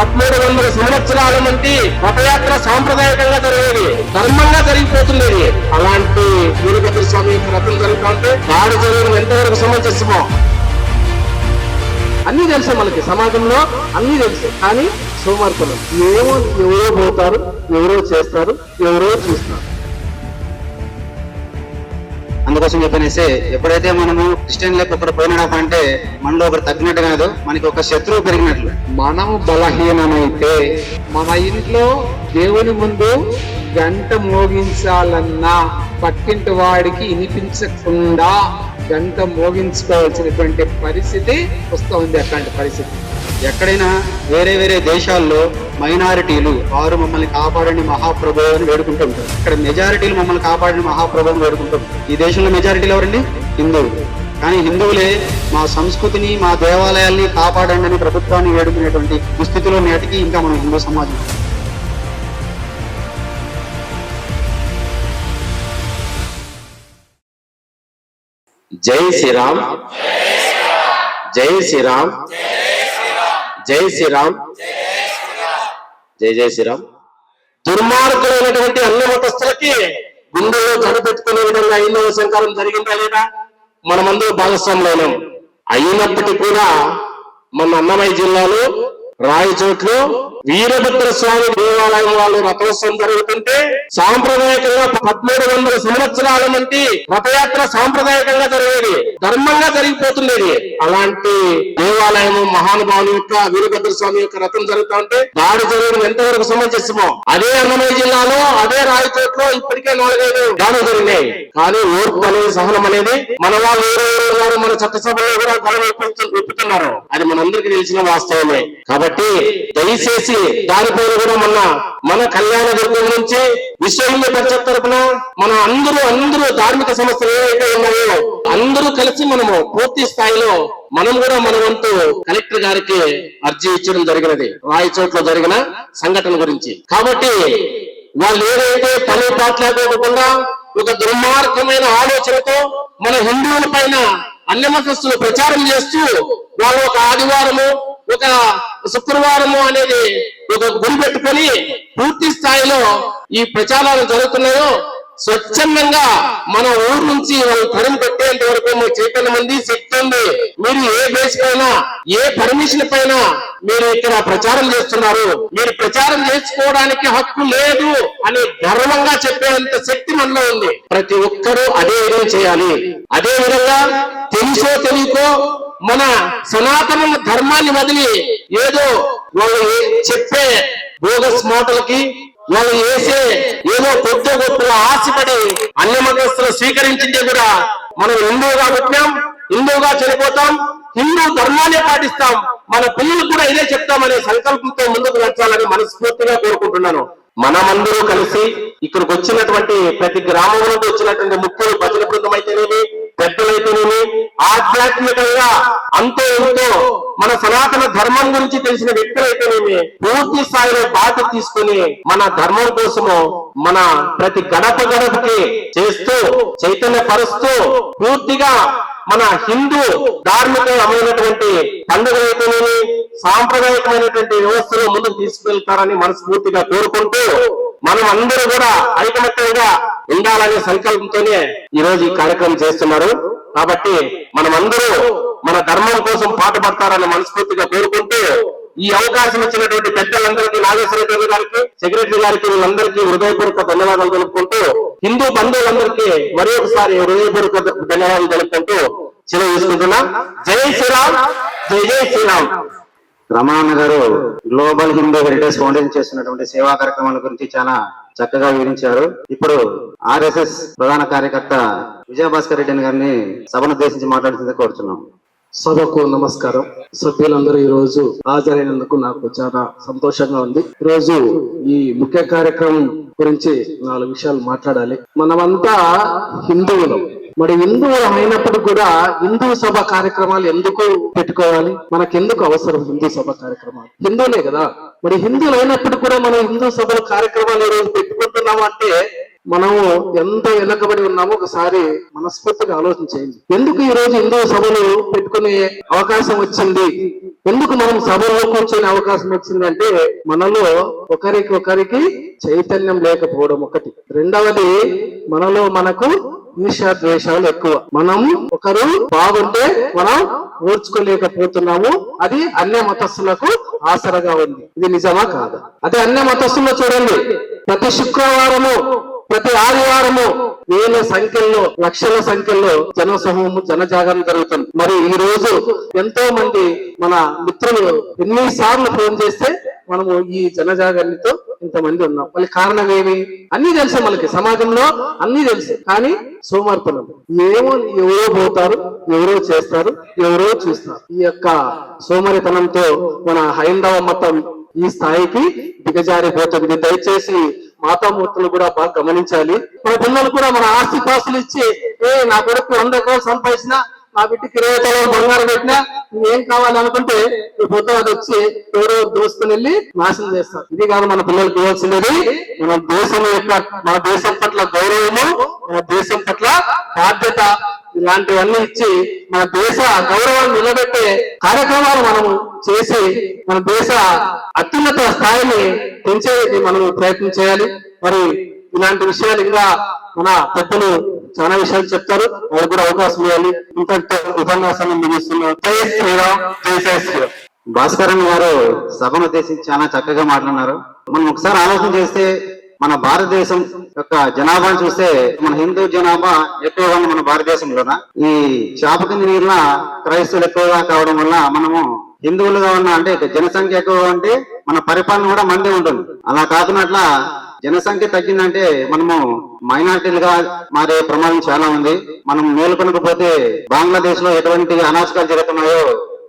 పదమూడు వందల సంవత్సరాల నుండి రథయాత్ర సాంప్రదాయకంగా జరిగేది. ధర్మంగా జరిగిపోతుండేది అలాంటి వీరభద్ర స్వామి యొక్క రథం జరుగుతుంటే దాడి ఎంతవరకు సమంజసమో? అన్ని తెలుసు మనకి. సమాజంలో అన్ని తెలుసు. కానీ సోమార్పణం ఏమో ఎవరో పోతారు ఎవరో చేస్తారు ఎవరో చూస్తారు. అందుకోసం చెప్పనేసి ఎప్పుడైతే మనము క్రిస్టియన్లకు ఒకరు పోయినాడు అంటే మనలో ఒకరు తగ్గినట్టు కాదు మనకి ఒక శత్రువు పెరిగినట్లు. మనము బలహీనమైతే మన ఇంట్లో దేవుని ముందు గంట మోగించాలన్నా పక్కింటి వాడికి వినిపించకుండా గంట మోగించుకోవాల్సినటువంటి పరిస్థితి వస్తూ ఉంది అట్లాంటి పరిస్థితి. ఎక్కడైనా వేరే వేరే దేశాల్లో మైనారిటీలు వారు మమ్మల్ని కాపాడండి మహాప్రభు అని వేడుకుంటూ ఉంటారు. ఇక్కడ మెజారిటీలు మమ్మల్ని కాపాడని మహాప్రభు అని వేడుకుంటూ ఉంటారు. ఈ దేశంలో మెజారిటీలు ఎవరండి? హిందువులు. కానీ హిందువులే మా సంస్కృతిని మా దేవాలయాల్ని కాపాడండి అని ప్రభుత్వాన్ని వేడుకునేటువంటి దుస్థితిలో నేటికి ఇంకా మన హిందూ సమాజం. జై శ్రీరామ్. జై శ్రీరామ్. జై శ్రీరామ్. జై జై శ్రీరామ్. దుర్మార్గులైనటువంటి అన్ని మతస్థులకి గుండెలో జడ పెట్టుకునే విధంగా ఐదవ సంకారం జరిగిందా లేదా? మనమందరూ భాగస్వాములైనాం. అయినప్పటికీ కూడా మన అన్నమయ్య జిల్లాలో రాయచోట్లు వీరభద్ర స్వామి దేవాలయం వాళ్ళు రథోత్సవం జరుగుతుంటే సాంప్రదాయకంగా పదమూడు వందల సంవత్సరాల నుండి రథయాత్ర సాంప్రదాయకంగా జరిగేది. ధర్మంగా జరిగిపోతుండేది అలాంటి దేవాలయం మహానుభావుని యొక్క వీరభద్ర స్వామి యొక్క రథం జరుగుతా ఉంటే దాడి జరగడం ఎంతవరకు సమంజసమో అదే అన్నమయ్య జిల్లాలో అదే రాయచోట్లో ఇప్పటికే నాలుగైదు దాడులు జరిగినాయి. కానీ ఓర్పు అనేది సహనం అనేది మన వాళ్ళు ఎవరెవరు మన చట్టసభలో కూడా గొడవ విప్పుతు- విప్పుతున్నారు. అది మనందరికీ తెలిసిన వాస్తవమే. కాబట్టి దయచేసి దానిపైన కూడా మన మన కళ్యాణ దుర్గం నుంచి విశ్వ హిందూ పరిషత్ తరపున మన అందరూ అందరూ ధార్మిక సంస్థలు ఏవైతే ఉన్నాయో అందరూ కలిసి మనము పూర్తి స్థాయిలో మనం కూడా మన వంతు కలెక్టర్ గారికి అర్జీ ఇచ్చడం జరిగినది రాయచోట్లో జరిగిన సంఘటన గురించి. కాబట్టి వాళ్ళు ఏదైతే పని పాటలేకోకుండా ఒక దుర్మార్గమైన ఆలోచనతో మన హిందువుల పైన అన్యమతస్తులు ప్రచారం చేస్తూ వాళ్ళు ఒక ఆదివారము ఒక శుక్రవారము అనేది ఒక గురి పెట్టుకొని పూర్తి స్థాయిలో ఈ ప్రచారాలు జరుగుతున్నాయో స్వచ్ఛందంగా మన ఊరు నుంచి వాళ్ళు పెట్టేంత వరకు మీరు చైతన్య మంది శక్తి ఉంది. మీరు ఏ బేస్ పైన ఏ పర్మిషన్ పైన మీరు ఇక్కడ ప్రచారం చేస్తున్నారు. మీరు ప్రచారం చేసుకోవడానికి హక్కు లేదు అని గర్వంగా చెప్పేంత శక్తి మనలో ఉంది. ప్రతి ఒక్కరూ అదే విధంగా చేయాలి. అదే విధంగా తెలుసో తెలియకో మన సనాతన ధర్మాన్ని వదిలి ఏదో చెప్పే బోగస్ మాటలకి వాళ్ళు వేసే ఏదో కొద్ద గొప్పగా ఆశపడి అన్య మతస్థులు స్వీకరించిందే కూడా మనం హిందువుగా పుట్టినాం హిందువుగా చనిపోతాం హిందూ ధర్మాన్ని పాటిస్తాం. మన పిల్లలు కూడా ఇదే చెప్తామనే సంకల్పంతో ముందుకు నడచాలని మనస్ఫూర్తిగా కోరుకుంటున్నాను. మనమందరూ కలిసి ఇక్కడికి వచ్చినటువంటి ప్రతి గ్రామం నుండి వచ్చినటువంటి ముఖ్యులు భజన బృందం అయితేనేమి పెద్దలైతేనేమి ఆధ్యాత్మికంగా అంతో ఎంతో మన సనాతన ధర్మం గురించి తెలిసిన వ్యక్తులైతేనేమి పూర్తి స్థాయిలో బాధ్యత తీసుకుని మన ధర్మం కోసము మన ప్రతి గడప గడపకి చేస్తూ చైతన్య పరుస్తూ పూర్తిగా మన హిందూ ధార్మికమైనటువంటి పండుగలైతేనేమి సాంప్రదాయకమైనటువంటి వ్యవస్థలో ముందుకు తీసుకెళ్తారని మనస్ఫూర్తిగా కోరుకుంటూ మనం అందరూ కూడా ఐకమత్యంగా ఉండాలనే సంకల్పంతోనే ఈ రోజు ఈ కార్యక్రమం చేస్తున్నారు. కాబట్టి మనమందరూ మన ధర్మం కోసం పాటుపడతారని మనస్ఫూర్తిగా కోరుకుంటూ ఈ అవకాశం ఇచ్చినటువంటి పెద్దలందరికీ నాగేశ్వర రెడ్డి గారికి సెక్రటరీ గారికి వీళ్ళందరికీ హృదయపూర్వక ధన్యవాదాలు తెలుపుకుంటూ హిందూ బంధువులందరికీ మరి ఒకసారి హృదయపూర్వక ధన్యవాదాలు తెలుపుకుంటూ సెలవు తీసుకుంటున్నా. జై శ్రీరామ్ జై జై శ్రీరామ్. రమణన్న గారు గ్లోబల్ హిందూ హెరిటేజ్ ఫౌండేషన్ చేస్తున్నటువంటి సేవా కార్యక్రమాల గురించి చాలా చక్కగా వివరించారు. ఇప్పుడు ఆర్ఎస్ఎస్ ప్రధాన కార్యకర్త విజయభాస్కర్ రెడ్డి గారిని సభను ఉద్దేశించి మాట్లాడుతుంది కోరుతున్నాం సభకు నమస్కారం. సభ్యులందరూ ఈ రోజు హాజరైనందుకు నాకు చాలా సంతోషంగా ఉంది. ఈ రోజు ఈ ముఖ్య కార్యక్రమం గురించి నాలుగు విషయాలు మాట్లాడాలి. మనమంతా హిందువులం. మరి హిందువులు అయినప్పుడు కూడా హిందూ సభ కార్యక్రమాలు ఎందుకు పెట్టుకోవాలి? మనకెందుకు అవసరం హిందూ సభ కార్యక్రమాలు? హిందువులే కదా. మరి హిందువులు అయినప్పుడు కూడా మనం హిందూ సభల కార్యక్రమాలు ఈ రోజు పెట్టుకుంటున్నాం అంటే మనము ఎంత వెనకబడి ఉన్నామో ఒకసారి మనస్ఫూర్తిగా ఆలోచన చేయండి. ఎందుకు ఈ రోజు హిందూ సభలు పెట్టుకునే అవకాశం వచ్చింది? ఎందుకు మనం సభలో కూర్చునే అవకాశం వచ్చింది అంటే మనలో ఒకరికి ఒకరికి చైతన్యం లేకపోవడం ఒకటి. రెండవది మనలో మనకు ఈర్ష్య ద్వేషాలు ఎక్కువ. మనం ఒకరు బాగుంటే మనం ఓర్చుకోలేకపోతున్నాము. అది అన్య మతస్థులకు ఆసరగా ఉంది. ఇది నిజమా కాదా? అదే అన్య మతస్థుల్లో చూడండి. ప్రతి శుక్రవారము ప్రతి ఆదివారము వేల సంఖ్యల్లో లక్షల సంఖ్యలో జన సమూహము జన జాగరణ జరుగుతుంది. మరి ఈ రోజు ఎంతో మంది మన మిత్రులు ఎన్నిసార్లు ఫోన్ చేస్తే మనము ఈ జనజాగరణతో ఇంతమంది ఉన్నాం. మళ్ళీ కారణం ఏమి? అన్ని తెలుసు మనకి. సమాజంలో అన్ని తెలుసు. కానీ సోమర్పణం. ఏమో ఎవరో పోతారు ఎవరో చేస్తారు ఎవరో చూస్తారు. ఈ యొక్క సోమరితనంతో మన హైందవ మతం ఈ స్థాయికి దిగజారిపోతుంది. దయచేసి మాతామూర్తులు కూడా బాగా గమనించాలి. మన పిల్లలు కూడా మన ఆస్తి పాస్తులు ఇచ్చి ఏ నా కొడుకు వంద ఎకరాలు సంపాదించిన నా బిడ్డకి ఇరవై తల బంగారం పెట్టినా ఏం కావాలనుకుంటే ఈ పొద్దున అది వచ్చి ఎవరో దోసుకుని వెళ్ళి నాశనం చేస్తారు. ఇది కాదు మన పిల్లలకి ఇవ్వాల్సినది. మన దేశం యొక్క మన దేశం పట్ల గౌరవము మన దేశం పట్ల బాధ్యత ఇలాంటివన్నీ ఇచ్చి మన దేశ గౌరవాన్ని నిలబెట్టే కార్యక్రమాలు మనము చేసి మన దేశ అత్యున్నత స్థాయిని పెంచేది మనం ప్రయత్నం చేయాలి. మరి ఇలాంటి విషయాలు ఇంకా మన పెద్దలు చాలా విషయాలు చెప్తారు. వాళ్ళకి కూడా అవకాశం ఇవ్వాలి. ఇంతటితో ఉపన్యాసాన్ని ముగిస్తున్నాం. జై శ్రీరామ్ జై జై శ్రీరామ్. భాస్కరన్ గారు సభను ఉద్దేశించి చాలా చక్కగా మాట్లాడినారు. మనం ఒకసారి ఆలోచన చేస్తే మన భారతదేశం యొక్క జనాభాను చూస్తే మన హిందూ జనాభా ఎక్కువగా ఉంది మన భారతదేశంలోన? ఈ చేప కింద నీరున క్రైస్తవులు ఎక్కువగా కావడం వల్ల మనము హిందువులుగా ఉన్న అంటే జనసంఖ్య ఎక్కువగా ఉంటే మన పరిపాలన కూడా మందే ఉంటుంది. అలా కాకున్నట్ల జనసంఖ్య తగ్గిందంటే మనము మైనార్టీలుగా మారే ప్రమాదం చాలా ఉంది. మనం మేలుకొనకపోతే బంగ్లాదేశ్లో ఎటువంటి అనాచకాలు జరుగుతున్నాయో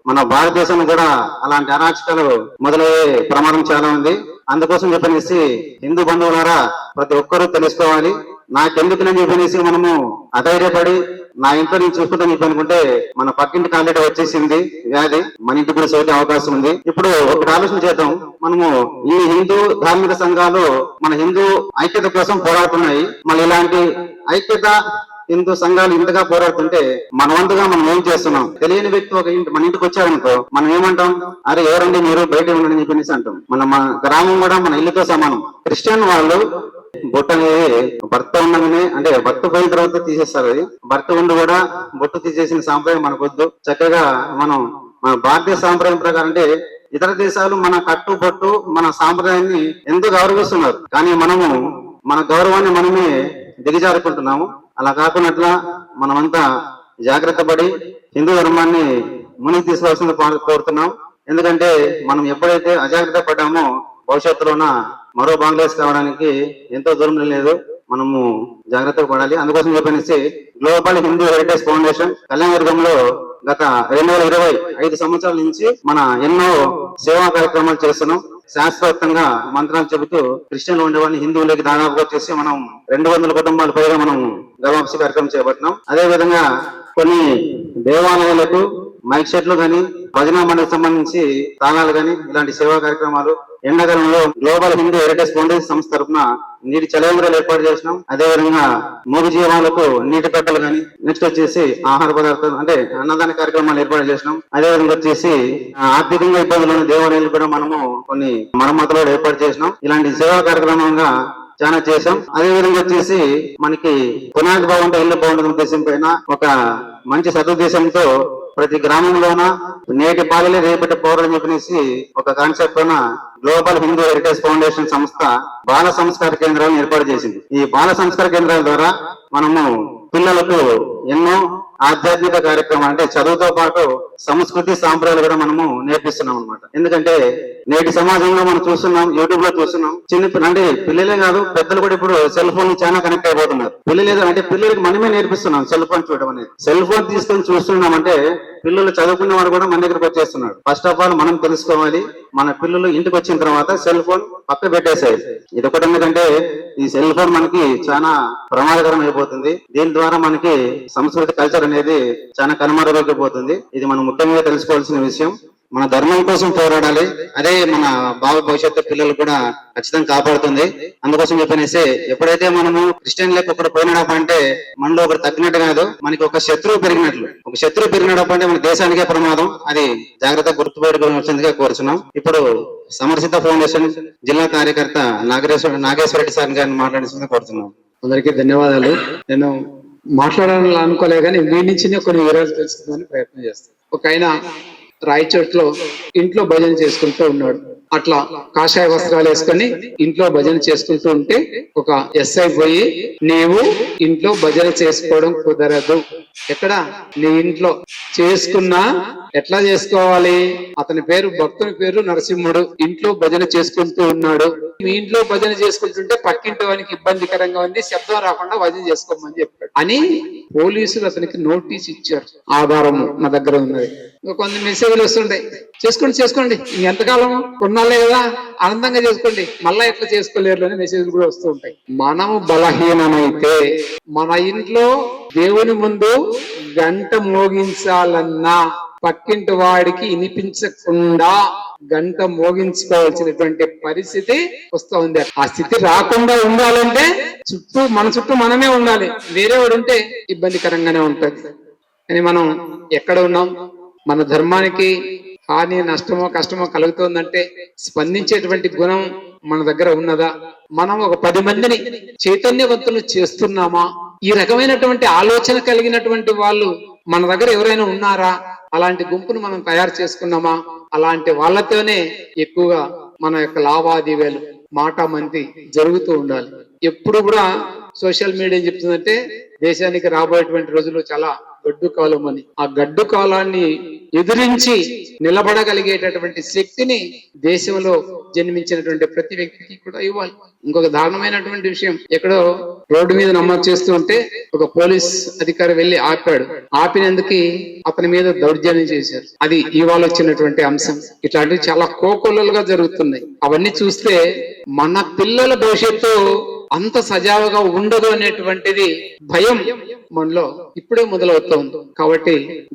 మన భారతదేశంలో కూడా అలాంటి అరాచకాలు మొదలయ్యే ప్రమాదం చాలా ఉంది. అందుకోసం చెప్పనేసి హిందూ బంధువులారా ప్రతి ఒక్కరూ తెలుసుకోవాలి. నాకెందుకునని చెప్పనేసి మనము అధైర్యపడి నా ఇంట్లో నేను చూసుకుంటాను చెప్పి అనుకుంటే మన పక్కింటి కాలేట వచ్చేసింది. వ్యాధి మన ఇంటికి కూడా సోకే అవకాశం ఉంది. ఇప్పుడు ఒకటి ఆలోచన చేద్దాం. మనము ఈ హిందూ ధార్మిక సంఘాలు మన హిందూ ఐక్యత కోసం పోరాడుతున్నాయి. మళ్ళీ ఇలాంటి ఐక్యత హిందూ సంఘాలు ఇంతగా పోరాడుతుంటే మన వంతుగా మనం ఏం చేస్తున్నాం? తెలియని వ్యక్తి ఒక ఇంటి మన ఇంటికి వచ్చాడనుకో మనం ఏమంటాం? అరే ఎవరండి మీరు? బయట ఉండండి అని చెప్పేసి అంటాం. మన మన గ్రామం కూడా మన ఇల్లుతో సమానం. క్రిస్టియన్ వాళ్ళు బొట్టు అనేది భర్త ఉండగానే అంటే భర్త పోయిన తర్వాత తీసేస్తారు అది. భర్త ఉండి కూడా బొట్టు తీసేసిన సాంప్రదాయం మనకొద్దు. చక్కగా మనం మన భారతీయ సాంప్రదాయం ప్రకారం అంటే ఇతర దేశాలు మన కట్టు బొట్టు మన సాంప్రదాయాన్ని ఎంతో గౌరవిస్తున్నారు? కానీ మనము మన గౌరవాన్ని మనమే దిగజారుకుంటున్నాము. అలా కాకుండా మనమంతా జాగ్రత్త పడి హిందూ ధర్మాన్ని మునిగి తీసుకోవాల్సింది కోరుతున్నాం. ఎందుకంటే మనం ఎప్పుడైతే అజాగ్రత్త పడ్డామో భవిష్యత్తులోన మరో బంగ్లాదేశ్ కావడానికి ఎంతో దూరం లేదు. మనము జాగ్రత్త పడాలి. అందుకోసం చెప్పనేసి గ్లోబల్ హిందూ హెరిటేజ్ ఫౌండేషన్ కళ్యాణవర్గంలో గత రెండు వేల ఇరవై ఐదు సంవత్సరాల నుంచి మన ఎన్నో సేవా కార్యక్రమాలు చేస్తున్నాం. శాశ్వతంగా మంత్రాలు చెబుతూ క్రిస్టియన్లు ఉండేవాడిని హిందువులకి దాదాపుగా వచ్చేసి మనం రెండు వందల కుటుంబాలు పైగా మనం గర్భాంశ కార్యక్రమం చేపట్టినాం. అదే విధంగా కొన్ని దేవాలయాలకు మైక్ సెట్లు గాని భజన మండలికి సంబంధించి తాళాలు గాని ఇలాంటి సేవా కార్యక్రమాలు ఎండాకాలంలో గ్లోబల్ హిందూ హెరిటేజ్ ఫౌండేషన్ సంస్థ తరఫున నీటి చలవేంద్రాలు ఏర్పాటు చేసినాం. అదే విధంగా మూగ జీవాలకు నీటి కట్టలు గాని నెక్స్ట్ వచ్చేసి ఆహార పదార్థాలు అంటే అన్నదాన కార్యక్రమాలు ఏర్పాటు చేసినాం. అదే విధంగా వచ్చేసి ఆర్థికంగా ఇబ్బందులు ఉన్న దేవాలయాలు కూడా మనము కొన్ని మరమ్మతులు ఏర్పాటు చేసినాం. ఇలాంటి సేవా కార్యక్రమంగా చాలా చేశాం. అదే విధంగా వచ్చేసి మనకి పునాది బాగుంటే ఇల్లు బాగుంటుంది ఉద్దేశం పైన ఒక మంచి సదుద్దేశంతో ప్రతి గ్రామంలోన నేటి బాలలే రేపటి పౌరులు చెప్పినేసి ఒక కాన్సెప్ట్ తోన గ్లోబల్ హిందూ హెరిటేజ్ ఫౌండేషన్ సంస్థ బాల సంస్కార కేంద్రాలను ఏర్పాటు చేసింది. ఈ బాల సంస్కార కేంద్రాల ద్వారా మనము పిల్లలకు ఎన్నో ఆధ్యాత్మిక కార్యక్రమం అంటే చదువుతో పాటు సంస్కృతి సాంప్రదాయాలు కూడా మనము నేర్పిస్తున్నాం అనమాట ఎందుకంటే నేటి సమాజంలో మనం చూస్తున్నాం యూట్యూబ్లో చూస్తున్నాం చిన్న పిల్ల- అంటే పిల్లలే కాదు పెద్దలు కూడా ఇప్పుడు సెల్ ఫోన్ చాలా కనెక్ట్ అయిపోతున్నారు. పిల్లలు అంటే పిల్లలకి మనమే నేర్పిస్తున్నాం సెల్ ఫోన్ చూడడం అనేది. సెల్ ఫోన్ తీసుకొని చూస్తున్నాం అంటే పిల్లలు చదువుకున్న వాడు కూడా మన దగ్గరకు వచ్చేస్తున్నాడు. ఫస్ట్ ఆఫ్ ఆల్ మనం తెలుసుకోవాలి మన పిల్లలు ఇంటికి వచ్చిన తర్వాత సెల్ ఫోన్ పక్క పెట్టేసాయి. ఇది ఒకటి ఎందుకంటే ఈ సెల్ ఫోన్ మనకి చాలా ప్రమాదకరం అయిపోతుంది దీని ద్వారా మనకి సంస్కృతి కల్చర్ అనేది చాలా కనుమరుగైపోతుంది. ఇది మనం ముఖ్యంగా తెలుసుకోవాల్సిన విషయం మన ధర్మం కోసం పోరాడాలి. అదే మన భావ భవిష్యత్తు పిల్లలు కూడా ఖచ్చితంగా కాపాడుతుంది. అందుకోసం చెప్పనేసి ఎప్పుడైతే మనము క్రిస్టియన్ లెక్క ఒకటి పోయినప్పుడు అంటే మనలో ఒకటి తగ్గినట్టు కాదు మనకి ఒక శత్రువు పెరిగినట్లు. ఒక శత్రువు పెరిగినప్పుడు అంటే మన దేశానికే ప్రమాదం. అది జాగ్రత్త గుర్తుపెట్టుకోవాల్సిందిగా కోరుచున్నాం. ఇప్పుడు సమర్సిత ఫౌండేషన్ జిల్లా కార్యకర్త నాగేశ్వర నాగేశ్వర రెడ్డి సార్ గారిని మాట్లాడాల్సిందిగా కోరుతున్నాం అందరికీ ధన్యవాదాలు. నేను మాట్లాడాలని అనుకోలే కానీ వీడి నుంచి కొన్ని వివరాలు తెలుసుకుందామని ప్రయత్నం చేస్తాను. ఒక ఆయన రాయచోట్లో ఇంట్లో భజన చేసుకుంటూ ఉన్నాడు. అట్లా కాషాయ వస్త్రాలు వేసుకొని ఇంట్లో భజన చేసుకుంటూ ఉంటే ఒక ఎస్ఐ పోయి నీవు ఇంట్లో భజన చేసుకోవడం కుదరదు. ఎక్కడ? నీ ఇంట్లో. చేసుకున్నా ఎట్లా చేసుకోవాలి? అతని పేరు భక్తుని పేరు నరసింహుడు. ఇంట్లో భజన చేసుకుంటూ ఉన్నాడు. మీ ఇంట్లో భజన చేసుకుంటుంటే పక్కింటి వానికి ఇబ్బందికరంగా ఉంది శబ్దం రాకుండా భజన చేసుకోమని చెప్పాడు. అని పోలీసులు అతనికి నోటీస్ ఇచ్చారు. ఆధారము నా దగ్గర ఉన్నది. ఇంకా కొన్ని మెసేజ్లు వస్తుంటాయి. చేసుకోండి చేసుకోండి. ఎంతకాలం మళ్ళీ కదా? ఆనందంగా చేసుకోండి. మళ్ళా ఎట్లా చేసుకోలేరు అనే మెసేజ్లు కూడా వస్తూ ఉంటాయి. మనము బలహీనమైతే మన ఇంట్లో దేవుని ముందు గంట మోగించాలన్నా పక్కింటి వాడికి వినిపించకుండా గంట మోగించుకోవాల్సినటువంటి పరిస్థితి వస్తూ ఉంది. ఆ స్థితి రాకుండా ఉండాలంటే చుట్టూ మన చుట్టూ మనమే ఉండాలి. వేరే వాడు ఉంటే ఇబ్బందికరంగానే ఉంటుంది. కానీ మనం ఎక్కడ ఉన్నాం? మన ధర్మానికి హాని నష్టమో కష్టమో కలుగుతోందంటే స్పందించేటువంటి గుణం మన దగ్గర ఉన్నదా? మనం ఒక పది మందిని చైతన్యవంతులు చేస్తున్నామా? ఈ రకమైనటువంటి ఆలోచన కలిగినటువంటి వాళ్ళు మన దగ్గర ఎవరైనా ఉన్నారా? అలాంటి గుంపును మనం తయారు చేసుకున్నామా? అలాంటి వాళ్ళతోనే ఎక్కువగా మన యొక్క లావాదేవీలు మాట మంది జరుగుతూ ఉండాలి. ఎప్పుడు కూడా సోషల్ మీడియా చెప్తుందంటే దేశానికి రాబోయేటువంటి రోజులు చాలా గడ్డు కాలం అని ఆ గడ్డు కాలాన్ని ఎదిరించి నిలబడగలిగేటటువంటి శక్తిని దేశంలో జన్మించినటువంటి ప్రతి వ్యక్తికి కూడా ఇవ్వాలి. ఇంకొక దారుణమైనటువంటి విషయం ఎక్కడో రోడ్డు మీద నమోదు చేస్తూ ఉంటే ఒక పోలీస్ అధికారి వెళ్ళి ఆపాడు. ఆపినందుకు అతని మీద దౌర్జన్యం చేశారు. అది ఇవాళ వచ్చినటువంటి అంశం. ఇట్లాంటివి చాలా కోకొల్లలుగా జరుగుతున్నాయి. అవన్నీ చూస్తే మన పిల్లల భవిష్యత్తు అంత సజావుగా ఉండదు అనేటువంటిది భయం మనలో ఇప్పుడే మొదలవుతోంది. కాబట్టి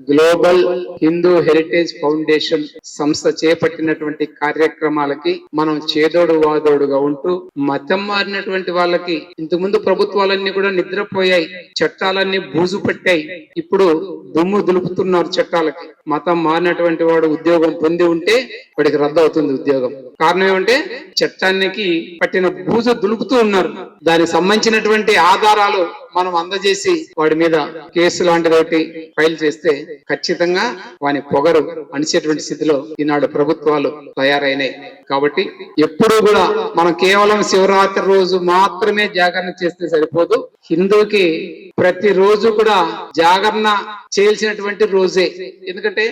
గ్లోబల్ హిందూ హెరిటేజ్ ఫౌండేషన్ సంస్థ చేపట్టినటువంటి కార్యక్రమాలకి మనం చేదోడు వాదోడుగా ఉంటూ మతం మారినటువంటి వాళ్ళకి ఇంతకుముందు ప్రభుత్వాలన్నీ కూడా నిద్రపోయాయి చట్టాలన్నీ బూజు పట్టాయి. ఇప్పుడు దుమ్ము దులుపుతున్నారు చట్టాలకి. మతం మారినటువంటి వాడు ఉద్యోగం పొంది ఉంటే వాడికి రద్దు అవుతుంది ఉద్యోగం. కారణం ఏమంటే చట్టానికి పట్టిన బూజు దులుపుతూ ఉన్నారు. దానికి సంబంధించినటువంటి ఆధారాలు మనం అందజేసి వాడి మీద కేసు లాంటిది ఒకటి ఫైల్ చేస్తే ఖచ్చితంగా వాని పొగరు అణిచేటువంటి స్థితిలో ఈనాడు ప్రభుత్వాలు తయారైనాయి. కాబట్టి ఎప్పుడూ కూడా మనం కేవలం శివరాత్రి రోజు మాత్రమే జాగరణ చేస్తే సరిపోదు. హిందూకి ప్రతి రోజు కూడా జాగరణ చేయాల్సినటువంటి రోజే. ఎందుకంటే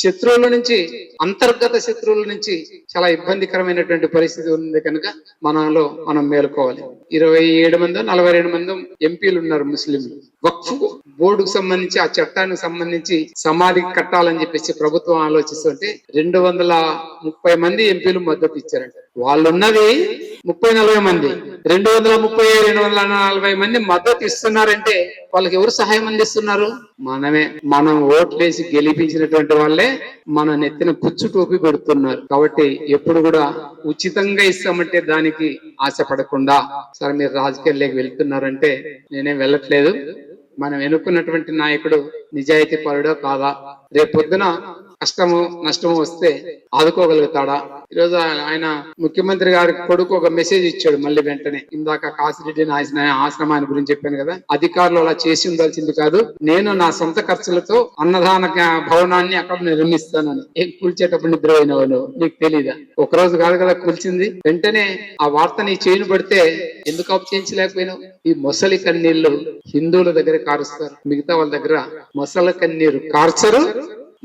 శత్రువుల నుంచి అంతర్గత శత్రువుల నుంచి చాలా ఇబ్బందికరమైనటువంటి పరిస్థితి ఉంది కనుక మనలో మనం మేలుకోవాలి. ఇరవై ఏడు మందో నలభై రెండు మంది ఎంపీలు ఉన్నారు ముస్లింలు. వక్ఫ్ బోర్డుకు సంబంధించి ఆ చట్టానికి సంబంధించి సమాధి కట్టాలని చెప్పేసి ప్రభుత్వం ఆలోచిస్తుంటే రెండు వందల ముప్పై మంది ఎంపీలు మద్దతు ఇచ్చారంట. వాళ్ళు ఉన్నది ముప్పై నలభై మంది. రెండు వందల ముప్పై రెండు వందల నలభై మంది మద్దతు ఇస్తున్నారంటే వాళ్ళకి ఎవరు సహాయం అందిస్తున్నారు? మనమే. మనం ఓట్లేసి గెలిపించినటువంటి వాళ్ళే మన నెత్తిన పుచ్చు టోపీ పెడుతున్నారు. కాబట్టి ఎప్పుడు కూడా ఉచితంగా ఇస్తామంటే దానికి ఆశపడకుండా సార్ మీరు రాజకీయాల్లోకి వెళ్తున్నారంటే నేనేం వెళ్ళట్లేదు. మనం ఎన్నుకున్నటువంటి నాయకుడు నిజాయితీ పరుడో కాదా? రేపు పొద్దున కష్టము నష్టము వస్తే ఆదుకోగలుగుతాడా? ఈరోజు ఆయన ముఖ్యమంత్రి గారి కొడుకు ఒక మెసేజ్ ఇచ్చాడు మళ్ళీ వెంటనే. ఇందాక కాసిరెడ్డి నాయన ఆశ్రమాన్ని గురించి చెప్పాను కదా అధికారులు అలా చేసి ఉండాల్సింది కాదు నేను నా సొంత ఖర్చులతో అన్నదాన భవనాన్ని అక్కడ నిర్మిస్తానని. ఏం కూల్చేటప్పుడు నిద్రపోయినావు నువ్వు నీకు తెలీదా? ఒక రోజు కాదు కదా కూల్చింది. వెంటనే ఆ వార్త నీ చేయను పడితే ఎందుకు అప్పు చేయించలేకపోయినావు? ఈ మొసలి కన్నీళ్ళు హిందువుల దగ్గర కారుస్తారు. మిగతా వాళ్ళ దగ్గర మొసలి కన్నీరు కార్చరు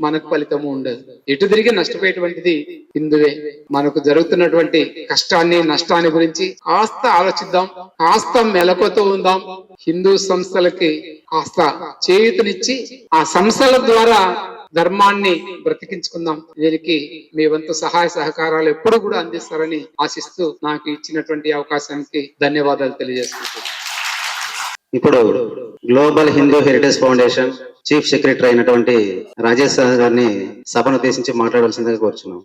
మనకు ఫలితము ఉండదు. ఎటు తిరిగి నష్టపోయేటువంటిది హిందువే మనకు జరుగుతున్నటువంటి కష్టాన్ని నష్టాన్ని గురించి కాస్త ఆలోచిద్దాం. కాస్త మెలకుతో ఉందాం. హిందూ సంస్థలకి కాస్త చేయుతనిచ్చి ఆ సంస్థల ద్వారా ధర్మాన్ని బ్రతికించుకుందాం. దీనికి మీ వంతు సహాయ సహకారాలు ఎప్పుడు కూడా అందిస్తారని ఆశిస్తూ నాకు ఇచ్చినటువంటి అవకాశానికి ధన్యవాదాలు తెలియజేసుకుంటున్నాను ఇప్పుడు global Hindu heritage foundation chief secretary అయినటువంటి రాజేష్ గారిని సభను ఉద్దేశించి మాట్లాడవలసిందిగా కోరుచున్నాం.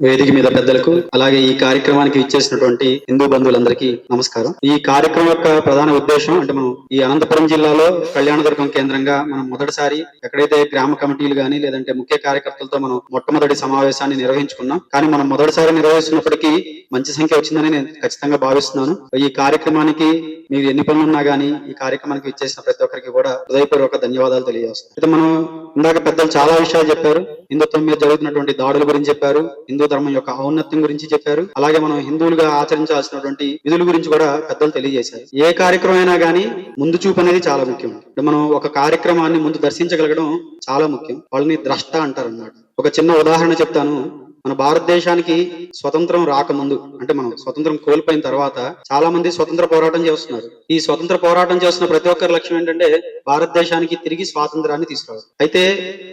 వేదిక మీద పెద్దలకు అలాగే ఈ కార్యక్రమానికి ఇచ్చేసినటువంటి హిందూ బంధువులందరికీ నమస్కారం. ఈ కార్యక్రమం యొక్క ప్రధాన ఉద్దేశం అంటే మనం ఈ అనంతపురం జిల్లాలో కళ్యాణదుర్గం కేంద్రంగా మనం మొదటిసారి ఎక్కడైతే గ్రామ కమిటీలు కానీ లేదంటే ముఖ్య కార్యకర్తలతో మనం మొట్టమొదటి సమావేశాన్ని నిర్వహించుకున్నాం. కానీ మనం మొదటిసారి నిర్వహిస్తున్నప్పటికీ మంచి సంఖ్య వచ్చిందని నేను ఖచ్చితంగా భావిస్తున్నాను. ఈ కార్యక్రమానికి మీరు ఎన్ని పనులు ఉన్నా గానీ ఈ కార్యక్రమానికి ఇచ్చేసిన ప్రతి ఒక్కరికి కూడా హృదయపూర్వక ధన్యవాదాలు తెలియజేస్తాం అయితే మనం ఇందాక పెద్దలు చాలా విషయాలు చెప్పారు. హిందుత్వం మీద జరుగుతున్నటువంటి దాడుల గురించి చెప్పారు. హిందూ ధర్మం యొక్క ఔన్నత్యం గురించి చెప్పారు. అలాగే మనం హిందువులుగా ఆచరించాల్సినటువంటి విధుల గురించి కూడా పెద్దలు తెలియజేశారు. ఏ కార్యక్రమం అయినా కానీ ముందు చూపు అనేది చాలా ముఖ్యం. మనం ఒక కార్యక్రమాన్ని ముందు దర్శించగలగడం చాలా ముఖ్యం. వాళ్ళని ద్రష్ట అంటారు అన్నమాట ఒక చిన్న ఉదాహరణ చెప్తాను. మన భారతదేశానికి స్వతంత్రం రాకముందు అంటే మనం స్వతంత్రం కోల్పోయిన తర్వాత చాలా మంది స్వతంత్ర పోరాటం చేస్తున్నారు. ఈ స్వతంత్ర పోరాటం చేస్తున్న ప్రతి ఒక్కరి లక్ష్యం ఏంటంటే భారతదేశానికి తిరిగి స్వాతంత్రాన్ని తీసుకురావడం. అయితే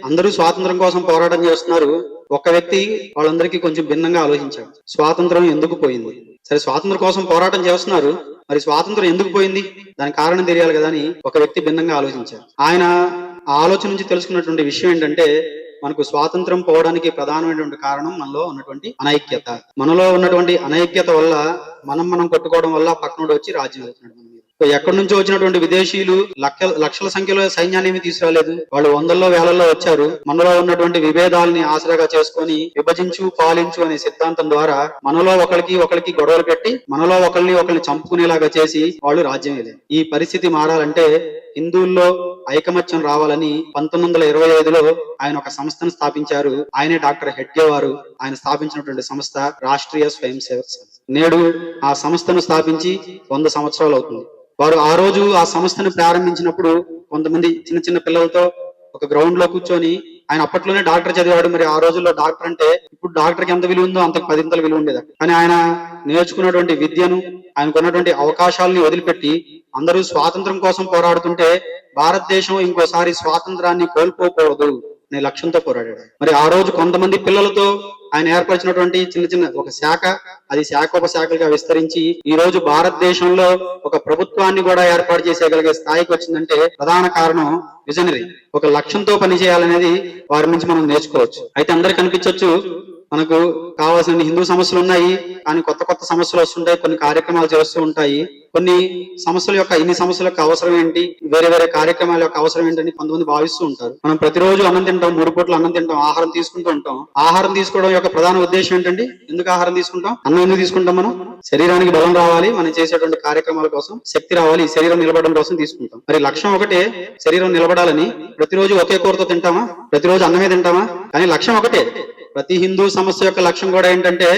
అందరూ స్వాతంత్రం కోసం పోరాటం చేస్తున్నారు. ఒక వ్యక్తి వాళ్ళందరికీ కొంచెం భిన్నంగా ఆలోచించాడు స్వాతంత్రం ఎందుకు పోయింది? సరే స్వాతంత్రం కోసం పోరాటం చేస్తున్నారు. మరి స్వాతంత్రం ఎందుకు పోయింది? దానికి కారణం తెలియాలి కదా అని ఒక వ్యక్తి భిన్నంగా ఆలోచించారు. ఆయన ఆలోచన నుంచి తెలుసుకున్నటువంటి విషయం ఏంటంటే మనకు స్వాతంత్రం పోవడానికి ప్రధానమైనటువంటి కారణం మనలో ఉన్నటువంటి అనైక్యత. మనలో ఉన్నటువంటి అనైక్యత వల్ల మనం మనం కొట్టుకోవడం వల్ల పక్కనోడు వచ్చి రాజ్యం అవుతున్నాడు ఎక్కడి నుంచో వచ్చినటువంటి విదేశీయులు లక్ష లక్షల సంఖ్యలో సైన్యాన్ని ఏమి తీసుకురాలేదు. వాళ్ళు వందల్లో వేలల్లో వచ్చారు. మనలో ఉన్నటువంటి విభేదాలని ఆసరాగా చేసుకొని విభజించు పాలించు అనే సిద్ధాంతం ద్వారా మనలో ఒకరికి ఒకరికి గొడవలు పెట్టి మనలో ఒకరిని ఒకరిని చంపుకునేలాగా చేసి వాళ్ళు రాజ్యం ఇది ఈ పరిస్థితి మారాలంటే హిందువుల్లో ఐకమత్యం రావాలని పంతొమ్మిది వందల ఇరవై ఐదులో ఆయన ఒక సంస్థను స్థాపించారు. ఆయనే డాక్టర్ హెడ్గే వారు ఆయన స్థాపించినటువంటి సంస్థ రాష్ట్రీయ స్వయం సేవక్ నేడు ఆ సంస్థను స్థాపించి వంద సంవత్సరాలు అవుతుంది. వారు ఆ రోజు ఆ సంస్థను ప్రారంభించినప్పుడు కొంతమంది చిన్న చిన్న పిల్లలతో ఒక గ్రౌండ్లో కూర్చొని ఆయన అప్పట్లోనే డాక్టర్ చదివాడు. మరి ఆ రోజుల్లో డాక్టర్ అంటే ఇప్పుడు డాక్టర్కి ఎంత విలువ ఉందో అంతకు పదింతల విలువ ఉండేది కానీ ఆయన నేర్చుకున్నటువంటి విద్యను ఆయనకున్నటువంటి అవకాశాలని వదిలిపెట్టి అందరూ స్వాతంత్రం కోసం పోరాడుతుంటే భారతదేశం ఇంకోసారి స్వాతంత్రాన్ని కోల్పోకూడదు. అనే లక్ష్యంతో పోరాడాడు. మరి ఆ రోజు కొంతమంది పిల్లలతో ఆయన ఏర్పరిచినటువంటి చిన్న చిన్న ఒక శాఖ అది శాఖోపశాఖలుగా విస్తరించి ఈ రోజు భారతదేశంలో ఒక ప్రభుత్వాన్ని కూడా ఏర్పాటు చేసేయగలిగే స్థాయికి వచ్చిందంటే ప్రధాన కారణం విజనరీ. ఒక లక్ష్యంతో పనిచేయాలనేది వారి నుంచి మనం నేర్చుకోవచ్చు. అయితే అందరికి కనిపించవచ్చు మనకు కావాల్సిన హిందూ సమస్యలు ఉన్నాయి కానీ కొత్త కొత్త సమస్యలు వస్తుంటాయి కొన్ని కార్యక్రమాలు చేస్తూ ఉంటాయి. కొన్ని సమస్యల యొక్క ఇన్ని సమస్యల యొక్క అవసరం ఏంటి వేరే వేరే కార్యక్రమాల యొక్క అవసరం ఏంటని కొంతమంది భావిస్తూ ఉంటారు. మనం ప్రతిరోజు అన్నం తింటాం మూడు పూట్ల అన్నం తింటాం ఆహారం తీసుకుంటూ ఉంటాం. ఆహారం తీసుకోవడం యొక్క ప్రధాన ఉద్దేశం ఏంటండి? ఎందుకు ఆహారం తీసుకుంటాం? అన్నం ఎందుకు తీసుకుంటాం మనం? శరీరానికి బలం రావాలి మనం చేసేటువంటి కార్యక్రమాల కోసం శక్తి రావాలి ఈ శరీరం నిలబడడం కోసం తీసుకుంటాం. మరి లక్ష్యం ఒకటే శరీరం నిలబడాలని ప్రతిరోజు ఒకే కూరతో తింటామా? ప్రతిరోజు అన్నమే తింటామా? కానీ లక్ష్యం ఒకటే ప్రతి హిందూ సమస్య యొక్క లక్ష్యం కూడా ఏంటంటే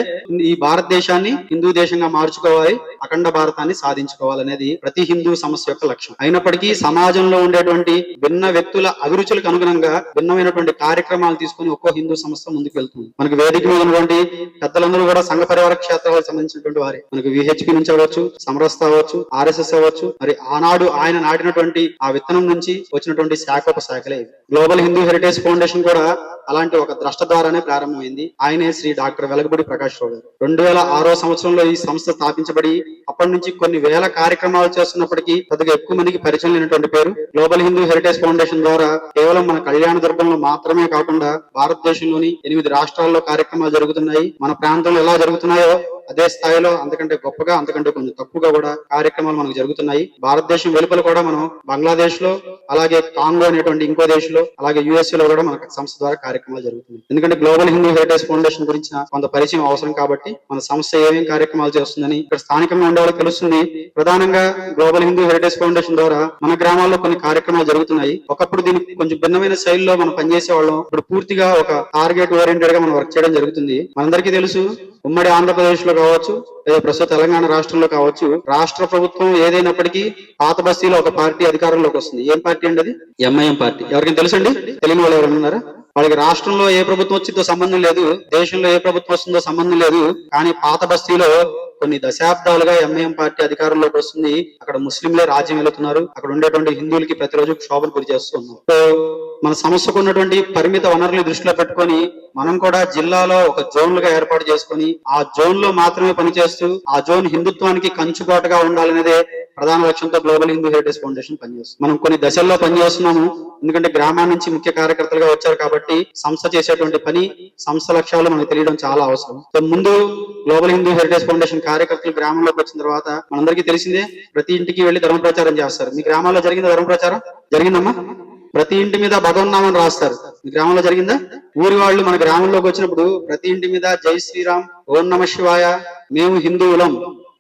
ఈ భారతదేశాన్ని హిందూ దేశంగా మార్చుకోవాలి అఖండ భారతాన్ని సాధించుకోవాలనేది ప్రతి హిందూ సమస్య యొక్క లక్ష్యం. అయినప్పటికీ సమాజంలో ఉండేటువంటి భిన్న వ్యక్తుల అభిరుచులకు అనుగుణంగా భిన్నమైనటువంటి కార్యక్రమాలు తీసుకొని ఒక్కో హిందూ సంస్థ ముందుకు వెళ్తుంది. మనకు వేదిక మీద ఉన్నటువంటి పెద్దలందరూ కూడా సంఘ పరివార క్షేత్రాలకు సంబంధించినటువంటి వారే. మనకు విహెచ్పి నుంచి అవ్వచ్చు సమరస్థ అవ్వచ్చు ఆర్ఎస్ఎస్ అవ్వచ్చు మరి ఆనాడు ఆయన నాటినటువంటి ఆ విత్తనం నుంచి వచ్చినటువంటి శాఖోపశాఖలే శాఖలే గ్లోబల్ హిందూ హెరిటేజ్ ఫౌండేషన్ కూడా అలాంటి ఒక ద్రష్ట ద్వారానే ప్రారంభమైంది. ఆయనే శ్రీ డాక్టర్ వెలగబడి ప్రకాష్ రావు గారు. రెండు వేల ఆరో సంవత్సరంలో ఈ సంస్థ స్థాపించబడి అప్పటి నుంచి కొన్ని వేల కార్యక్రమాలు చేస్తున్నప్పటికీ కొద్దిగా ఎక్కువ మందికి పరిచయం లేనటువంటి పేరు. గ్లోబల్ హిందూ హెరిటేజ్ ఫౌండేషన్ ద్వారా కేవలం మన కళ్యాణ దుర్గంలో మాత్రమే కాకుండా భారతదేశంలోని ఎనిమిది రాష్ట్రాల్లో కార్యక్రమాలు జరుగుతున్నాయి. మన ప్రాంతంలో ఎలా జరుగుతున్నాయో అదే స్థాయిలో అంతకంటే గొప్పగా అంతకంటే కొంచెం తక్కువగా కూడా కార్యక్రమాలు మనకు జరుగుతున్నాయి. భారతదేశం వెలుపల కూడా మనం బంగ్లాదేశ్లో అలాగే కాంగో అనేటువంటి ఇంకో దేశంలో అలాగే యుఎస్ఏ లో కూడా మనకు సంస్థ ద్వారా కార్యక్రమాలు జరుగుతున్నాయి. ఎందుకంటే గ్లోబల్ హిందూ హెరిటేజ్ ఫౌండేషన్ గురించి కొంత పరిచయం అవసరం కాబట్టి మన సంస్థ ఏమేం కార్యక్రమాలు చేస్తుందని ఇక్కడ స్థానికంగా ఉండే వాళ్ళకి తెలుస్తుంది. ప్రధానంగా గ్లోబల్ హిందూ హెరిటేజ్ ఫౌండేషన్ ద్వారా మన గ్రామాల్లో కొన్ని కార్యక్రమాలు జరుగుతున్నాయి. ఒకప్పుడు దీనికి కొంచెం భిన్నమైన శైలిలో మనం పనిచేసే వాళ్ళం ఇప్పుడు పూర్తిగా ఒక టార్గెట్ ఓరియంటెడ్గా మనం వర్క్ చేయడం జరుగుతుంది. మనందరికీ తెలుసు ఉమ్మడి ఆంధ్రప్రదేశ్లో కావచ్చు లేదా ప్రస్తుత తెలంగాణ రాష్ట్రంలో కావచ్చు రాష్ట్ర ప్రభుత్వం ఏదైనప్పటికీ పాత బస్తీలో ఒక పార్టీ అధికారంలోకి వస్తుంది. ఏం పార్టీ అండి అది? ఎంఐఎం పార్టీ. ఎవరికైనా తెలుసండి? తెలియని వాళ్ళు ఎవరైనా ఉన్నారా? వాళ్ళకి రాష్ట్రంలో ఏ ప్రభుత్వం వచ్చిందో సంబంధం లేదు దేశంలో ఏ ప్రభుత్వం వస్తుందో సంబంధం లేదు కానీ పాత బస్తీలో కొన్ని దశాబ్దాలుగా ఎంఐఎం పార్టీ అధికారంలోకి వస్తుంది. అక్కడ ముస్లింలే రాజ్యం వెళుతున్నారు అక్కడ ఉండేటువంటి హిందువులకి ప్రతిరోజు క్షోభను గురి చేస్తున్నారు సో మన సమస్యకు ఉన్నటువంటి పరిమిత వనరులు దృష్టిలో పెట్టుకొని మనం కూడా జిల్లాలో ఒక జోన్లుగా ఏర్పాటు చేసుకొని ఆ జోన్లో మాత్రమే పనిచేస్తూ ఆ జోన్ హిందుత్వానికి కంచుబాటుగా ఉండాలనేదే ప్రధాన లక్ష్యంతో గ్లోబల్ హిందూ హెరిటేజ్ ఫౌండేషన్ పనిచేస్తుంది. మనం కొన్ని దశల్లో పనిచేస్తున్నాము. ఎందుకంటే గ్రామాల నుంచి ముఖ్య కార్యకర్తలుగా వచ్చారు కాబట్టి సంస్థ చేసేటువంటి పని సంస్థ లక్ష్యాలు మనకు తెలియడం చాలా అవసరం. సో ముందు గ్లోబల్ హిందూ హెరిటేజ్ ఫౌండేషన్ కార్యకర్తలు గ్రామంలోకి వచ్చిన తర్వాత మనందరికీ తెలిసిందే ప్రతి ఇంటికి వెళ్ళి ధర్మ ప్రచారం చేస్తారు. మీ గ్రామాల్లో జరిగిందా ధర్మ ప్రచారం? జరిగిందమ్మా. ప్రతి ఇంటి మీద భగవన్నామం రాస్తారు. మీ గ్రామంలో జరిగిందా? ఊరి వాళ్ళు మన గ్రామంలోకి వచ్చినప్పుడు ప్రతి ఇంటి మీద జై శ్రీరామ్ ఓం నమ శివాయ మేము హిందువులం.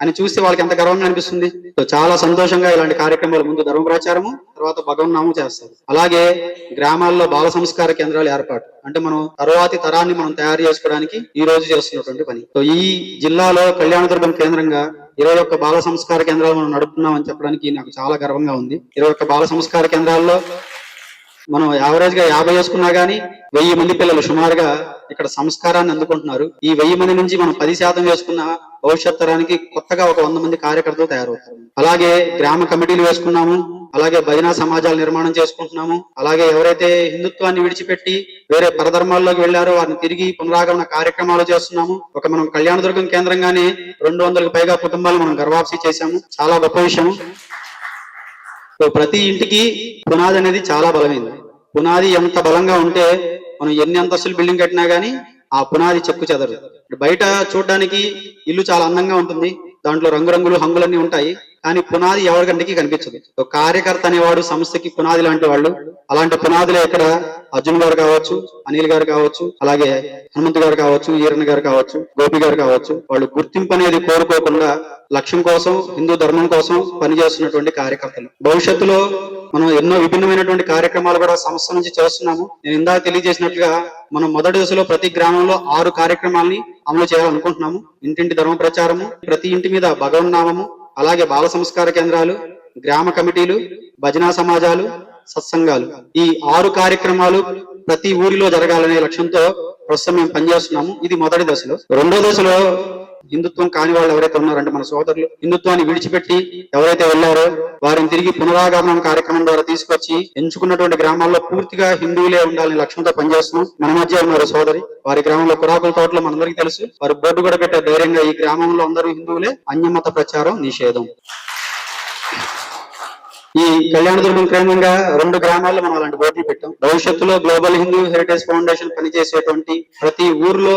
అని చూస్తే వాళ్ళకి ఎంత గర్వంగా అనిపిస్తుంది? సో చాలా సంతోషంగా ఇలాంటి కార్యక్రమాలు ముందు ధర్మ ప్రచారము తర్వాత భగవన్నామం చేస్తారు. అలాగే గ్రామాల్లో బాల సంస్కార కేంద్రాలు ఏర్పాటు. అంటే మనం తరువాతి తరాన్ని మనం తయారు చేసుకోవడానికి ఈ రోజు చేస్తున్నటువంటి పని. సో ఈ జిల్లాలో కళ్యాణదుర్గం కేంద్రంగా ఇరవై ఒక్క బాల సంస్కార కేంద్రాలు మనం నడుపుతున్నామని చెప్పడానికి నాకు చాలా గర్వంగా ఉంది. ఇరవై ఒక్క బాల సంస్కార కేంద్రాల్లో మనం యావరేజ్గా యాభై వేసుకున్నా గానీ వెయ్యి మంది పిల్లలు సుమారుగా ఇక్కడ సంస్కారాన్ని అందుకుంటున్నారు. ఈ వెయ్యి మంది నుంచి మనం పది శాతం వేసుకున్న భవిష్యత్ తరానికి కొత్తగా ఒక వంద మంది కార్యకర్తలు తయారవుతారు. అలాగే గ్రామ కమిటీలు వేసుకున్నాము అలాగే భజన సమాజాలు నిర్మాణం చేసుకుంటున్నాము అలాగే ఎవరైతే హిందుత్వాన్ని విడిచిపెట్టి వేరే పరధర్మాల్లోకి వెళ్ళారో వారిని తిరిగి పునరాగమన కార్యక్రమాలు చేస్తున్నాము. ఒక మనం కళ్యాణదుర్గం కేంద్రంగానే రెండు వందలకు పైగా కుటుంబాలు మనం గర్వాప్సీ చేశాము. చాలా గొప్ప విషయం. సో ప్రతి ఇంటికి పునాది అనేది చాలా బలమైంది. పునాది ఎంత బలంగా ఉంటే మనం ఎన్ని అంతస్తులు బిల్డింగ్ కట్టినా గానీ ఆ పునాది చెక్కు చెదరు బయట చూడడానికి ఇల్లు చాలా అందంగా ఉంటుంది. దాంట్లో రంగురంగులు హంగులన్నీ ఉంటాయి. కానీ పునాది ఎవరికంటికి కనిపించదు. కార్యకర్త అనేవాడు సంస్థకి పునాది లాంటి వాళ్ళు అలాంటి పునాదులే ఇక్కడ అర్జున్ గారు కావచ్చు అనిల్ గారు కావచ్చు అలాగే హనుమంత్ గారు కావచ్చు ఈరన్ గారు కావచ్చు గోపి గారు కావచ్చు. వాళ్ళు గుర్తింపు అనేది కోరుకోకుండా లక్ష్యం కోసం హిందూ ధర్మం కోసం పనిచేస్తున్నటువంటి కార్యకర్తలు. భవిష్యత్తులో మనం ఎన్నో విభిన్నమైనటువంటి కార్యక్రమాలు కూడా సంస్థ నుంచి చేస్తున్నాము. నేను ఇందాక తెలియజేసినట్లుగా మనం మొదటి దశలో ప్రతి గ్రామంలో ఆరు కార్యక్రమాల్ని అమలు చేయాలనుకుంటున్నాము. ఇంటింటి ధర్మ ప్రచారము ప్రతి ఇంటి మీద భగవన్నామము అలాగే బాల సంస్కార కేంద్రాలు గ్రామ కమిటీలు భజనా సమాజాలు సత్సంగాలు. ఈ ఆరు కార్యక్రమాలు ప్రతి ఊరిలో జరగాలనే లక్ష్యంతో ప్రస్తుతం మేము పనిచేస్తున్నాము. ఇది మొదటి దశలో. రెండో దశలో హిందుత్వం కాని వాళ్ళు ఎవరైతే ఉన్నారంటే మన సోదరులు హిందుత్వాన్ని విడిచిపెట్టి ఎవరైతే వెళ్ళారో వారిని తిరిగి పునరాగమనం కార్యక్రమం ద్వారా తీసుకొచ్చి ఎంచుకున్నటువంటి గ్రామాల్లో పూర్తిగా హిందువులే ఉండాలని లక్ష్యంతో పనిచేస్తున్నాం. మన మధ్య ఉన్నారు సోదరి. వారి గ్రామంలో కురాకుల తోటలో మనందరికీ తెలుసు. వారు బోర్డు కూడా పెట్టే ధైర్యంగా ఈ గ్రామంలో అందరూ హిందువులే. అన్యమత ప్రచారం నిషేధం. ఈ కళ్యాణదుర్గం క్రమంగా రెండు గ్రామాల్లో మనం అలాంటి పోటీ పెట్టాం. భవిష్యత్తులో గ్లోబల్ హిందూ హెరిటేజ్ ఫౌండేషన్ పనిచేసేటువంటి ప్రతి ఊర్లో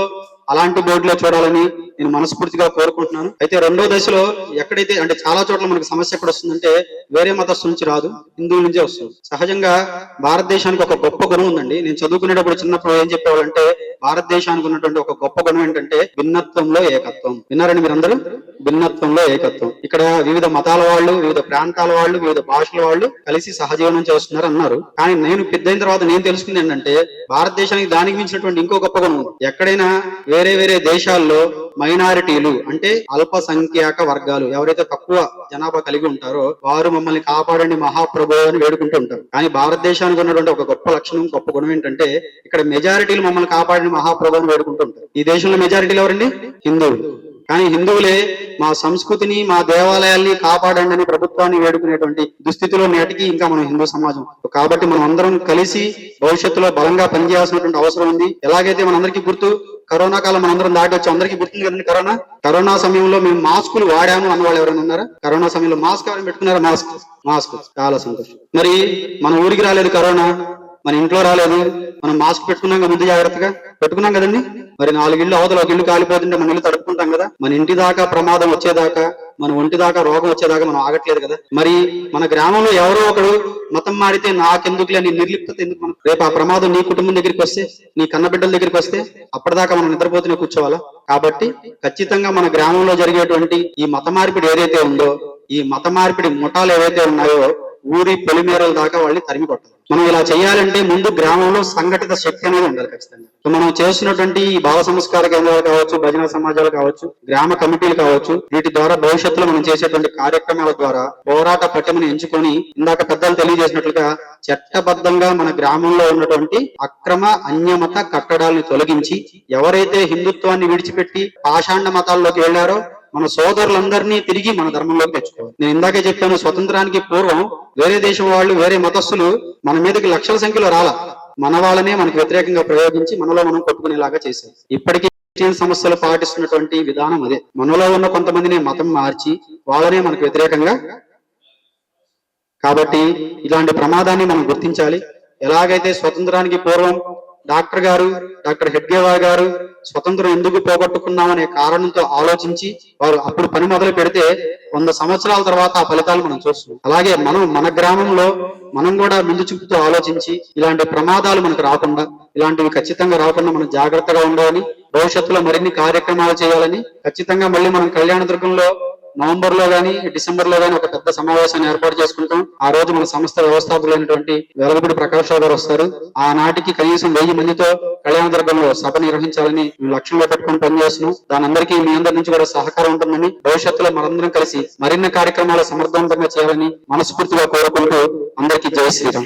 అలాంటి బోర్డులో చూడాలని నేను మనస్ఫూర్తిగా కోరుకుంటున్నాను. అయితే రెండో దశలో ఎక్కడైతే అంటే చాలా చోట్ల మనకు సమస్య ఎక్కడ వస్తుందంటే వేరే మతస్థు నుంచి రాదు హిందువుల నుంచే వస్తుంది. సహజంగా భారతదేశానికి ఒక గొప్ప గుణం ఉందండి. నేను చదువుకునేటప్పుడు చిన్నప్పుడు ఏం చెప్పేవాళ్ళంటే భారతదేశానికి ఉన్నటువంటి ఒక గొప్ప గుణం ఏంటంటే భిన్నత్వంలో ఏకత్వం. విన్నారండి మీరందరూ? భిన్నత్వంలో ఏకత్వం. ఇక్కడ వివిధ మతాల వాళ్ళు వివిధ ప్రాంతాల వాళ్ళు వివిధ భాషల వాళ్ళు కలిసి సహజీవనం చేస్తున్నారు అన్నారు. కానీ నేను పెద్దయిన తర్వాత నేను తెలుసుకుంది ఏంటంటే భారతదేశానికి దానికి మించినటువంటి ఇంకో గొప్ప గుణం ఎక్కడైనా వేరే వేరే దేశాల్లో మైనారిటీలు అంటే అల్పసంఖ్యాక వర్గాలు ఎవరైతే తక్కువ జనాభా కలిగి ఉంటారో వారు మమ్మల్ని కాపాడండి మహాప్రభు అని వేడుకుంటూ ఉంటారు. కానీ భారతదేశానికి ఉన్నటువంటి ఒక గొప్ప లక్షణం గొప్ప గుణం ఏంటంటే ఇక్కడ మెజారిటీలు మమ్మల్ని కాపాడండి మహాప్రభు అని వేడుకుంటూ ఉంటారు. ఈ దేశంలో మెజారిటీలు ఎవరండి? హిందువులు. కానీ హిందువులే మా సంస్కృతిని మా దేవాలయాల్ని కాపాడండి అని ప్రభుత్వాన్ని వేడుకునేటువంటి దుస్థితిలో నేటికి ఇంకా మనం హిందూ సమాజం. కాబట్టి మనం అందరం కలిసి భవిష్యత్తులో బలంగా పనిచేయాల్సినటువంటి అవసరం ఉంది. ఎలాగైతే మనందరికీ గుర్తు కరోనా కాలం మనందరం దాటి వచ్చి అందరికీ గుర్తుంది కదండి కరోనా? కరోనా సమయంలో మేము మాస్కులు వాడాము అన్న వాళ్ళు ఎవరైనా ఉన్నారా? కరోనా సమయంలో మాస్క్ ఎవరైనా పెట్టుకున్నారా? మాస్క్. మాస్క్. చాలా సంతోషం. మరి మన ఊరికి రాలేదు కరోనా. మన ఇంట్లో రాలేదు. మనం మాస్క్ పెట్టుకున్నాం కదా ముందు జాగ్రత్తగా. పెట్టుకున్నాం కదండి? మరి నాలుగిళ్ళు అవతల ఒక ఇల్లు కాలిపోతుంటే మన ఇల్లు తడుపుకుంటాం కదా. మన ఇంటి దాకా ప్రమాదం వచ్చేదాకా మన ఒంటి దాకా రోగం వచ్చేదాకా మనం ఆగట్లేదు కదా. మరి మన గ్రామంలో ఎవరో ఒకడు మతం మారితే నాకెందుకు లేని నిర్లిప్తత ఎందుకు మనం రేపు ఆ ప్రమాదం నీ కుటుంబం దగ్గరికి వస్తే నీ కన్నబిడ్డల దగ్గరికి వస్తే అప్పటిదాకా మనం నిద్రపోతూనే కూర్చోవాలా? కాబట్టి ఖచ్చితంగా మన గ్రామంలో జరిగేటువంటి ఈ మత మార్పిడి ఏదైతే ఉందో ఈ మత మార్పిడి ముఠాలు ఏవైతే ఉన్నాయో ఊరి పొలిమేరల దాకా వాళ్ళని తరిమి కొట్టాలి మనం ఇలా చేయాలంటే ముందు గ్రామంలో సంఘటిత శక్తి అనేది ఉండాలి ఖచ్చితంగా. మనం చేస్తున్నటువంటి ఈ భావ సంస్కార కేంద్రాలు కావచ్చు భజన సమాజాలు కావచ్చు గ్రామ కమిటీలు కావచ్చు వీటి ద్వారా భవిష్యత్తులో మనం చేసేటువంటి కార్యక్రమాల ద్వారా పోరాట పట్టమని ఎంచుకొని ఇందాక పెద్దలు తెలియజేసినట్లుగా చట్టబద్ధంగా మన గ్రామంలో ఉన్నటువంటి అక్రమ అన్యమత కట్టడాలను తొలగించి ఎవరైతే హిందుత్వాన్ని విడిచిపెట్టి పాషాండ మతాల్లోకి వెళ్ళారో మన సోదరులందరినీ తిరిగి మన ధర్మంలోకి తెచ్చుకోవాలి. నేను ఇందాకే చెప్పాను స్వతంత్రానికి పూర్వం వేరే దేశం వాళ్ళు వేరే మతస్థులు మన మీదకి లక్షల సంఖ్యలో రాల. మన వాళ్ళనే మనకు వ్యతిరేకంగా ప్రయోగించి మనలో మనం కొట్టుకునేలాగా చేశారు. ఇప్పటికీ క్రిస్టియన్ సమస్యలు పాటిస్తున్నటువంటి విధానం అదే. మనలో ఉన్న కొంతమందిని మతం మార్చి వాళ్ళనే మనకు వ్యతిరేకంగా కాబట్టి ఇలాంటి ప్రమాదాన్ని మనం గుర్తించాలి. ఎలాగైతే స్వతంత్రానికి పూర్వం డాక్టర్ గారు డాక్టర్ హెడ్గేవా గారు స్వతంత్రం ఎందుకు పోగొట్టుకున్నామనే కారణంతో ఆలోచించి వారు అప్పుడు పని మొదలు పెడితే వంద సంవత్సరాల తర్వాత ఆ ఫలితాలు మనం చూస్తున్నాం. అలాగే మనం మన గ్రామంలో మనం కూడా ముందు చూపుతూ ఆలోచించి ఇలాంటి ప్రమాదాలు మనకు రాకుండా ఇలాంటివి ఖచ్చితంగా రాకుండా మనం జాగ్రత్తగా ఉండాలని భవిష్యత్తులో మరిన్ని కార్యక్రమాలు చేయాలని ఖచ్చితంగా మళ్ళీ మనం కళ్యాణదుర్గంలో నవంబర్లో గానీ డిసెంబర్లో గానీ ఒక పెద్ద సమావేశాన్ని ఏర్పాటు చేసుకుంటాం. ఆ రోజు మన సంస్థ వ్యవస్థాపకులైనటువంటి వెలగపూడి ప్రకాష్ రావు గారు వస్తారు. ఆనాటికి కనీసం వెయ్యి మందితో కళ్యాణ దర్భంలో సభ నిర్వహించాలని లక్ష్యంలో పెట్టుకుని పనిచేస్తున్నాం. దాని అందరికీ మీ అందరి నుంచి కూడా సహకారం ఉంటుందని భవిష్యత్తులో మనందరం కలిసి మరిన్ని కార్యక్రమాలు సమర్థవంతంగా చేయాలని మనస్ఫూర్తిగా కోరుకుంటూ అందరికీ జై శ్రీరామ్.